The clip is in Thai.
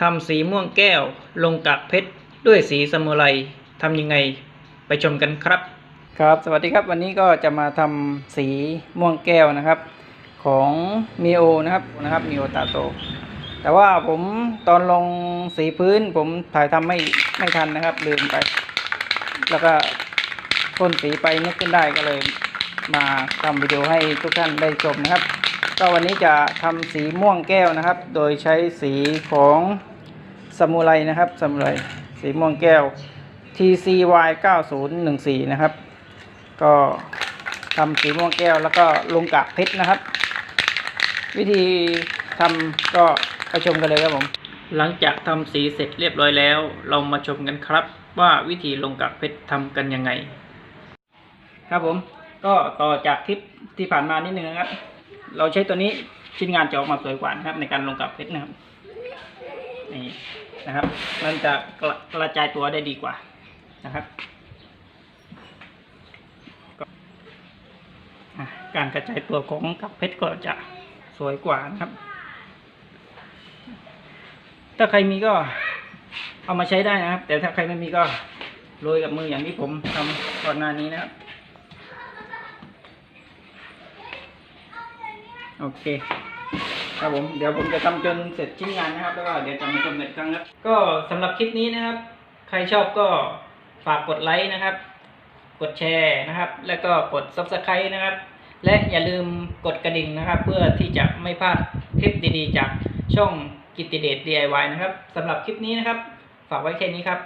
ทำสีม่วงแก้วลงกากเพชรด้วยสีสมุไรทำยังไงไปชมกันครับ ครับ สวัสดีครับวันนี้ก็จะมาทำสีม่วงแก้วนะครับ ของมีโอนะครับนะครับมีโอตาโต แต่ว่าผมตอนลงสีพื้นผมถ่ายทำไม่ไม่ทันนะครับ ลืมไป แล้วก็พ่นสีไปนึกขึ้นได้ก็เลย มาทำวิดีโอให้ทุกท่านได้ชมนะครับ ก็วันนี้จะทำสีม่วงแก้วนะครับ โดยใช้สีของสมุไรนะครับสมุไรสีม่วงแก้ว TCY 9014 นะครับ ก็ทำสีม่วงแก้วแล้วก็ลงกากเพชรนะครับ วิธีทำก็ไปชมกันเลยครับผม หลังจากทำสีเสร็จเรียบร้อยแล้ว เรามาชมกันครับ ว่าวิธีลงกากเพชรทำกันยังไง ครับผมก็ต่อจากคลิปที่ผ่านมานิดนึงนะครับ เราใช้ตัวนี้ชิ้นงานจะออกมาสวยกว่านะครับ ในการลงกากเพชรนะครับนี่นะครับ มันจะกระกระจายตัวได้ดีกว่านะครับการกระจายตัวของกากเพชรก็จะสวยกว่านะครับ ถ้าใครมีก็เอามาใช้ได้นะครับ แต่ถ้าใครไม่มีก็โรยกับมืออย่างที่ผมทำก่อนหน้านี้นะครับ โอเค ครับผมเดี๋ยวผมจะทำจนเสร็จชิ้นงานนะครับ แล้วก็เดี๋ยวจะมาชมกันอีกครั้งครับ ก็สำหรับคลิปนี้นะครับ ใครชอบก็ฝากกดไลค์นะครับ กดแชร์นะครับ แล้วก็กด subscribe นะครับ และอย่าลืมกดกระดิ่งนะครับ เพื่อที่จะไม่พลาดคลิปดีๆ จากช่องกิตติเดช DIY นะครับสำหรับคลิปนี้นะครับ ฝากไว้แค่นี้ครับ